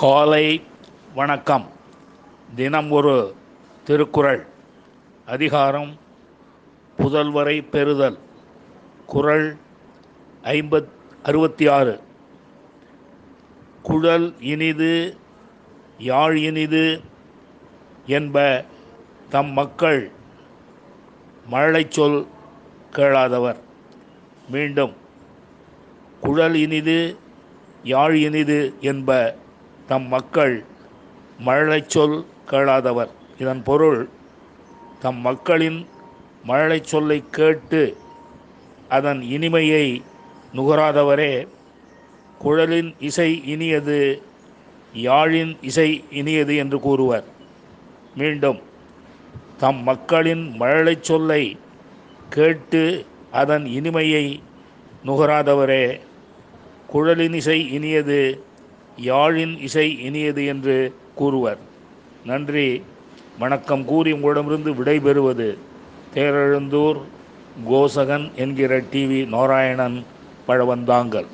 காலை வணக்கம். தினம் ஒரு திருக்குறள். அதிகாரம் புதல்வரை பெறுதல். குறள் ஐம்பத் அறுபத்தி ஆறு குழல் இனிது யாழ் இனிது என்ப தம் மக்கள் மழலைச் சொல் கேளாதவர். மீண்டும் குழல் இனிது யாழ் இனிது என்ப தம் மக்கள் மழலை சொல் கேளாதவர். இதன் பொருள் தம் மக்களின் மழலை சொல்லை கேட்டு அதன் இனிமையை நுகராதவரே குழலின் இசை இனியது யாழின் இசை இனியது என்று கூறுவர். மீண்டும் தம் மக்களின் மழலை சொல்லை கேட்டு அதன் இனிமையை நுகராதவரே குழலின் இசை இனியது யாழின் இசை இனியது என்று கூறுவர். நன்றி. வணக்கம் கூறி உங்களிடமிருந்து விடைபெறுவது தேரெழுந்தூர் கோசகன் என்கிற டிவி நாராயணன் பழவந்தாங்கல்.